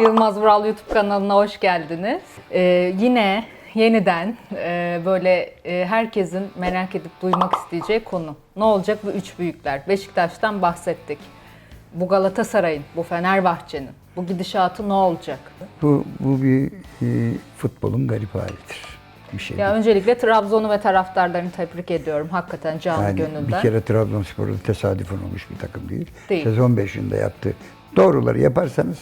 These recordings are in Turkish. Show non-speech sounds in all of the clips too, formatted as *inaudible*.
Yılmaz Vural YouTube kanalına hoş geldiniz. Ee, yine yeniden e, böyle e, herkesin merak edip duymak isteyeceği konu. Ne olacak bu üç büyükler? Beşiktaş'tan bahsettik. Bu Galatasaray'ın, bu Fenerbahçe'nin, bu gidişatı ne olacak? Bu, bu bir e, futbolun garip halidir. Bir şey. Ya öncelikle Trabzon'u ve taraftarlarını tebrik ediyorum. Hakikaten canı yani gönülden. bir kere Trabzonspor'un tesadüfen olmuş bir takım değil. Değil. Sezon 5'inde yaptı. Doğruları yaparsanız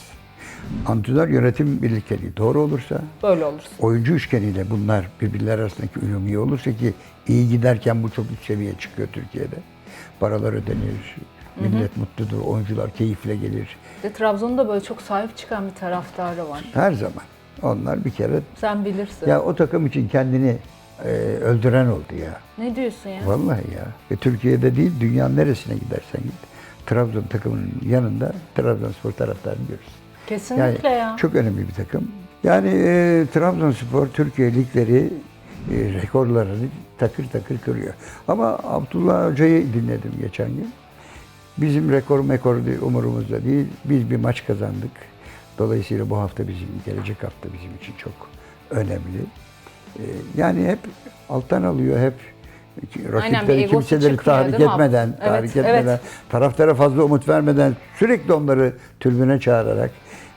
antrenör yönetim birlikteliği doğru olursa Böyle olursun. oyuncu üçgeniyle bunlar birbirleri arasındaki uyum iyi olursa ki iyi giderken bu çok üst seviye çıkıyor Türkiye'de. Paralar ödenir, millet mutludur, oyuncular keyifle gelir. Ve Trabzon'da böyle çok sahip çıkan bir taraftarı var. Her zaman. Onlar bir kere Sen bilirsin. ya o takım için kendini e, öldüren oldu ya. Ne diyorsun ya? Vallahi ya. Ve Türkiye'de değil, dünyanın neresine gidersen git. Trabzon takımının yanında Trabzonspor taraftarını görürsün. Kesinlikle yani ya. Çok önemli bir takım. Yani e, Trabzonspor Türkiye ligleri e, rekorlarını takır takır kırıyor. Ama Abdullah Hoca'yı dinledim geçen gün. Bizim rekor mekor umurumuzda değil. Biz bir maç kazandık. Dolayısıyla bu hafta bizim, gelecek hafta bizim için çok önemli. E, yani hep alttan alıyor, hep rakipleri kimseleri tahrik değil etmeden, Evet, tahrik evet. etmeden, taraftara fazla umut vermeden sürekli onları tribüne çağırarak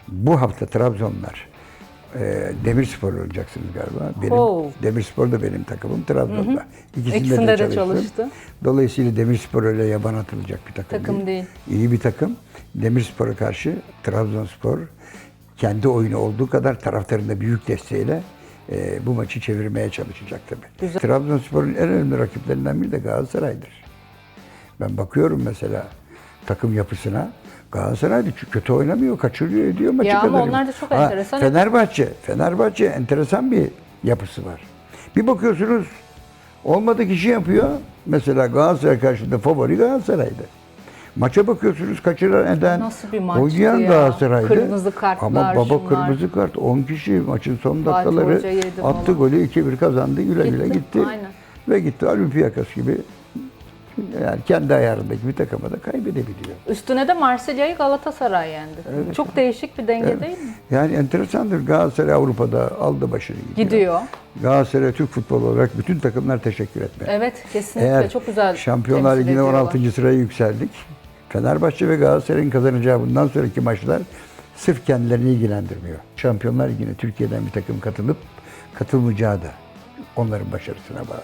bu hafta Trabzonlar e, Demirspor olacaksınız galiba. Benim Oo. Demirspor da benim takımım Trabzon'da. İkisinde, İkisinde de çalıştım. çalıştı. Dolayısıyla Demirspor öyle yaban atılacak bir takım, Takım değil. İyi bir takım. Demirspor'a karşı Trabzonspor kendi oyunu olduğu kadar taraftarın da büyük desteğiyle e, bu maçı çevirmeye çalışacak tabii. Trabzonspor'un en önemli rakiplerinden biri de Galatasaray'dır. Ben bakıyorum mesela takım yapısına. Galatasaray da kötü oynamıyor, kaçırıyor, ediyor maçı Ya ama onlar da çok Ha, enteresan. Fenerbahçe, Fenerbahçe enteresan bir yapısı var. Bir bakıyorsunuz olmadık işi yapıyor. Mesela Galatasaray karşısında favori Galatasaray'dı. Maça bakıyorsunuz kaçıran eden Nasıl bir maçtı oynayan ya? Galatasaray'dı. Kırmızı kartlar, Ama baba şunlar. kırmızı kart 10 kişi maçın son dakikaları attı golü 2-1 kazandı güle güle Gitti, gitti. aynen. Ve gitti Olympiakos gibi yani kendi ayarındaki bir takıma da kaybedebiliyor. Üstüne de Marsilya'yı Galatasaray yendi. Çok değişik bir denge değil mi? Yani enteresandır Galatasaray Avrupa'da aldı başını gidiyor. Gidiyor. Galatasaray Türk futbolu olarak bütün takımlar teşekkür etmeli. Evet kesinlikle Eğer çok güzel Şampiyonlar Ligi'ne ediyorlar. 16. sıraya yükseldik. Fenerbahçe ve Galatasaray'ın kazanacağı bundan sonraki maçlar sırf kendilerini ilgilendirmiyor. Şampiyonlar Ligi'ne Türkiye'den bir takım katılıp katılmayacağı da onların başarısına bağlı.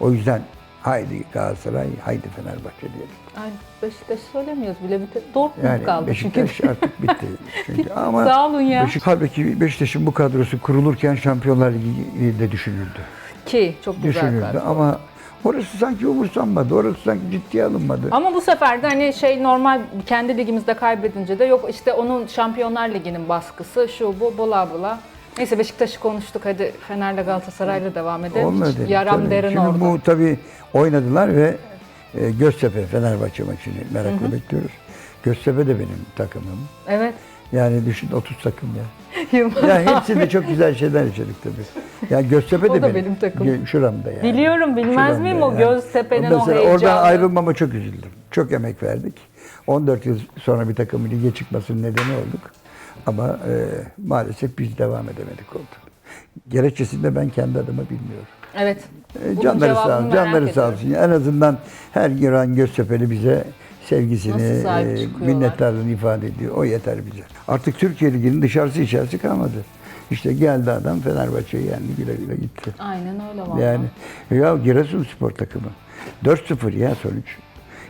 O yüzden haydi Galatasaray, haydi Fenerbahçe diyelim. Ay Beşiktaş söylemiyoruz bile. Bir Dortmund Yani kaldı çünkü. Beşiktaş artık bitti. *laughs* Çünkü ama Sağ olun ya. Beşik, halbuki Beşiktaş'ın bu kadrosu kurulurken Şampiyonlar Ligi de düşünüldü. Ki çok güzel Düşünüldü ama orası sanki umursanmadı, orası sanki ciddiye alınmadı. Ama bu sefer de hani şey normal kendi ligimizde kaybedince de yok işte onun Şampiyonlar Ligi'nin baskısı şu bu bula bula. Neyse Beşiktaş'ı konuştuk hadi Fener'le Galatasaray'la devam edelim. Hiç dedim, Yaram tabii. derin Şimdi orada. bu tabii oynadılar ve e, Göztepe Fenerbahçe maçını merakla bekliyoruz. Göztepe de benim takımım. Evet. Yani düşün 30 takım ya. Yılmaz. Ya hepsinde çok güzel şeyler yaşadık tabii. Yani Göztepe *laughs* de O da benim. takım. Gö- Şuramda yani. Biliyorum, bilmez Şuramda miyim o Göztepe'nin o Mesela heyecanı. Oradan ayrılmama çok üzüldüm. Çok emek verdik. 14 yıl sonra bir takımın lige çıkmasının nedeni olduk. Ama e, maalesef biz devam edemedik oldu. Gerekçesini de ben kendi adıma bilmiyorum. Evet. E, Bunun canları sağ cevabını olsun, merak canları sağ ediyorum. olsun. En azından her giren Göztepe'li bize sevgisini, e, minnettarlığını ifade ediyor. O yeter bize. Artık Türkiye Ligi'nin dışarısı içerisi kalmadı. İşte geldi adam Fenerbahçe'yi yendi güle güle gitti. Aynen öyle valla. Yani ya Giresun spor takımı. 4-0 ya sonuç.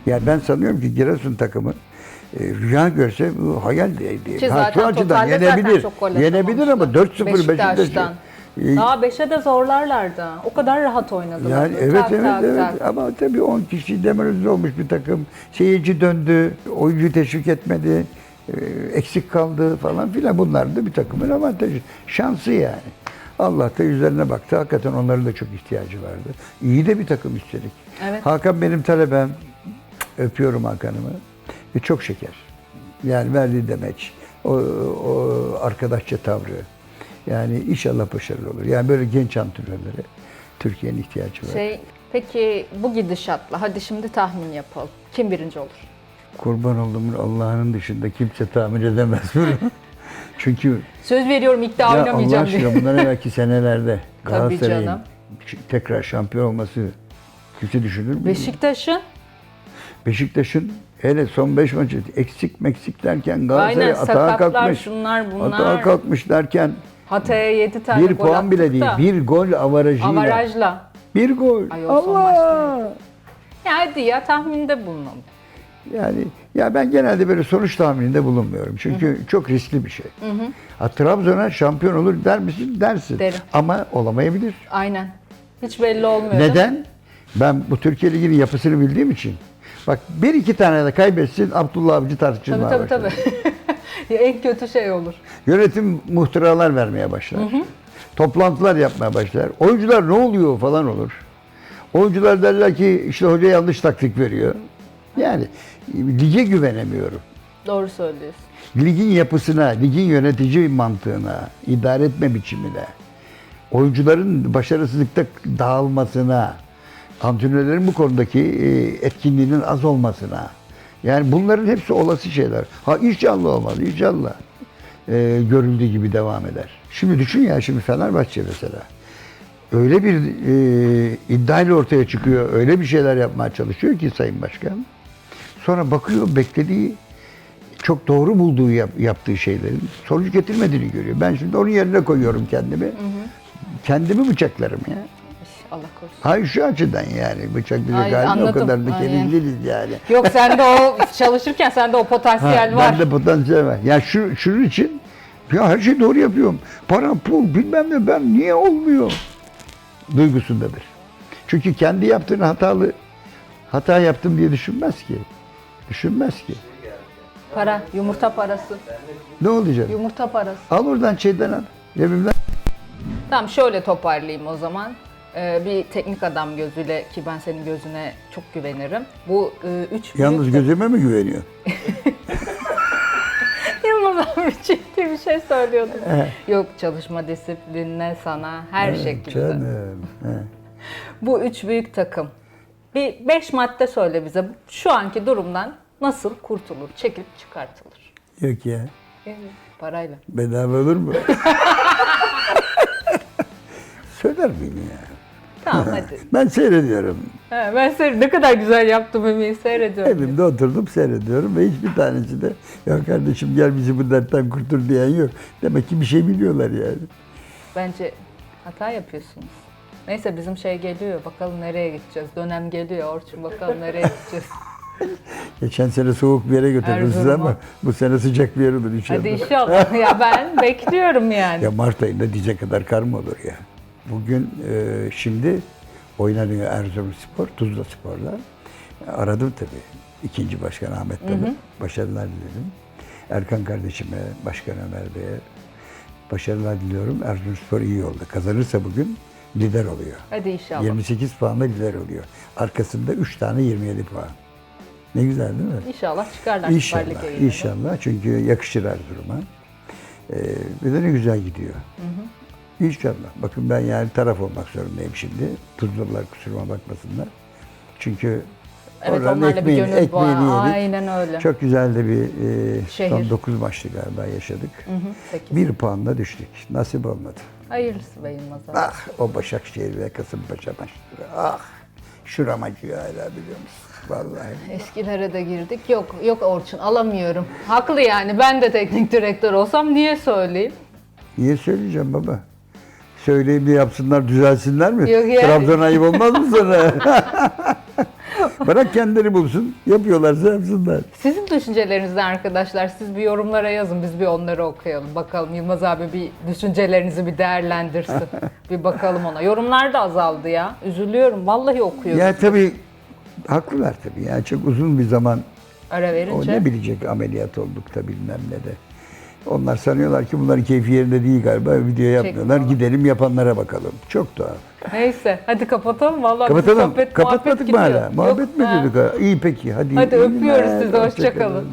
Yani ben sanıyorum ki Giresun takımı e, rüya görse bu hayal diye. Ki Ha, şu açıdan yenebilir. Yenebilir ama atamamışlar. 4-0 Beşiktaş'ı. Beşiktaş'tan. Daha 5'e de zorlarlardı. O kadar rahat oynadılar. Yani evet tak, evet tak, evet tak. ama tabii 10 kişi Demiröz olmuş bir takım. Seyirci döndü, oyuncu teşvik etmedi, e, eksik kaldı falan filan. Bunlar da bir takımın avantajı. Şansı yani. Allah da üzerine baktı. Hakikaten onların da çok ihtiyacı vardı. İyi de bir takım üstelik. Evet. Hakan benim talebem. Öpüyorum Hakan'ımı. Ve çok şeker. Yani verdiği demeç, o, o arkadaşça tavrı. Yani inşallah başarılı olur. Yani böyle genç antrenörlere Türkiye'nin ihtiyacı var. Şey, peki bu gidişatla hadi şimdi tahmin yapalım. Kim birinci olur? Kurban olduğum Allah'ın dışında kimse tahmin edemez bunu. *laughs* Çünkü Söz veriyorum ilk daha ya Allah oynamayacağım diye. aşkına bundan evvelki senelerde *laughs* Galatasaray'ın tekrar şampiyon olması kimse düşünür mü? Beşiktaş'ın Beşiktaş'ın hele son 5 maçı eksik meksik derken Galatasaray aynen atağa kalkmış. şunlar bunlar. Atağa kalkmış derken Hatay'a 7 tane bir gol puan bile değil. da. Bir gol avarajıyla. Avarajla. Bir gol. Ay, o son Allah! Ya hadi ya tahminde bulunalım. Yani ya ben genelde böyle sonuç tahmininde bulunmuyorum. Çünkü çok riskli bir şey. Ha, Trabzon'a şampiyon olur der misin? Dersin. Derim. Ama olamayabilir. Aynen. Hiç belli olmuyor. Neden? Ben bu Türkiye Ligi'nin yapısını bildiğim için. Bak bir iki tane de kaybetsin Abdullah Avcı Tabii tartışılmaya tabii başlar. tabii. *laughs* *laughs* En kötü şey olur. Yönetim muhtıralar vermeye başlar. Toplantılar yapmaya başlar. Oyuncular ne oluyor falan olur. Oyuncular derler ki işte hoca yanlış taktik veriyor. Yani lige güvenemiyorum. Doğru söylüyorsun. Ligin yapısına, ligin yönetici mantığına, idare etme biçimine, oyuncuların başarısızlıkta dağılmasına, antrenörlerin bu konudaki e, etkinliğinin az olmasına. Yani bunların hepsi olası şeyler. Ha inşallah olmaz, inşallah e, görüldüğü gibi devam eder. Şimdi düşün ya şimdi Fenerbahçe mesela. Öyle bir e, iddiayla ortaya çıkıyor, öyle bir şeyler yapmaya çalışıyor ki Sayın Başkan. Sonra bakıyor beklediği çok doğru bulduğu yap- yaptığı şeylerin sonuç getirmediğini görüyor. Ben şimdi onun yerine koyuyorum kendimi. Kendimi bıçaklarım ya. Allah korusun. Hayır şu açıdan yani bıçaklayacak Ay, halinde o anladım. kadar da Aynen. değiliz yani. Yok sende o çalışırken sende o potansiyel var. Bende potansiyel var. Ya şu, şunun için ya her şeyi doğru yapıyorum. Para, pul bilmem ne ben niye olmuyor? Duygusundadır. Çünkü kendi yaptığını hatalı hata yaptım diye düşünmez ki. Düşünmez ki. Para, yumurta parası. Ne olacak? Yumurta parası. Al oradan şeyden al. Cebimden. Tamam şöyle toparlayayım o zaman. Ee, bir teknik adam gözüyle ki ben senin gözüne çok güvenirim. Bu e, üç Yalnız büyük- gözüme mi güveniyor? *laughs* Yılmaz abi ciddi bir şey söylüyordum. Yok çalışma disiplinine sana her şekilde. Canım. Bu üç büyük takım. Bir beş madde söyle bize. Şu anki durumdan nasıl kurtulur, çekip çıkartılır? Yok ya. Evet, Parayla. Bedava olur mu? *laughs* Söyler miyim ya? Tamam *laughs* hadi. Ben seyrediyorum. He, ben seni ne kadar güzel yaptım Ümit seyrediyorum. Evimde oturdum seyrediyorum ve hiçbir tanesi de ya kardeşim gel bizi bu dertten kurtur diyen yok. Demek ki bir şey biliyorlar yani. Bence hata yapıyorsunuz. Neyse bizim şey geliyor. Bakalım nereye gideceğiz. Dönem geliyor Orçun. Bakalım nereye gideceğiz. *laughs* Geçen sene soğuk bir yere götürdüm sizi Erzurum'a. ama bu sene sıcak bir yer olur inşallah. Hadi inşallah. ya ben *laughs* bekliyorum yani. Ya Mart ayında dize kadar kar mı olur ya? Bugün e, şimdi oynanıyor Erzurumspor, Tuzla Spor'la. Aradım tabii. İkinci Başkan Ahmet Dalı. Başarılar diledim. Erkan kardeşime, Başkan Ömer Bey'e başarılar diliyorum. Erzurumspor iyi oldu. Kazanırsa bugün lider oluyor. Hadi inşallah. 28 puanla lider oluyor. Arkasında 3 tane 27 puan. Ne güzel değil mi? İnşallah çıkarlar İnşallah, inşallah. Çünkü yakışır Erzurum'a. Ee, ve de ne güzel gidiyor. İnşallah. Bakın ben yani taraf olmak zorundayım şimdi. Tuzlalılar kusuruma bakmasınlar. Çünkü Evet oranın onlarla bir ekmeğini, ekmeğini yedik. Aynen öyle. Çok güzel de bir e, Şehir. son 9 maçlı galiba yaşadık. Hı hı, sekiz. Bir puanla düştük. Nasip olmadı. Hayırlısı be Yılmaz abi. Ah o Başakşehir ve Kasımpaşa maçları. Ah şuram acıyor hala biliyor musun? Vallahi. Eskilere de girdik. Yok yok Orçun alamıyorum. Haklı yani. Ben de teknik direktör olsam niye söyleyeyim? Niye söyleyeceğim baba? Söyleyeyim de yapsınlar, düzelsinler mi? Yok ya. Trabzon ayıp olmaz mı sana? *laughs* *laughs* Bırak kendileri bulsun. Yapıyorlarsa yapsınlar. Sizin düşüncelerinizden arkadaşlar siz bir yorumlara yazın biz bir onları okuyalım. Bakalım Yılmaz abi bir düşüncelerinizi bir değerlendirsin. *laughs* bir bakalım ona. Yorumlar da azaldı ya. Üzülüyorum. Vallahi okuyorum. Ya tabii haklılar tabii. Yani çok uzun bir zaman Ara o verince. ne bilecek ameliyat olduk da bilmem ne de. Onlar sanıyorlar ki bunların keyfi yerinde değil galiba. Video yapmıyorlar. Çekmiyorlar. Gidelim yapanlara bakalım. Çok tuhaf. Neyse hadi kapatalım. Vallahi Kapatalım. sohbet, Kapatmadık mı hala? Muhabbet Yok, mi ha? İyi peki. Hadi. Hadi öpüyoruz sizi. hoşça Hoşça kalın.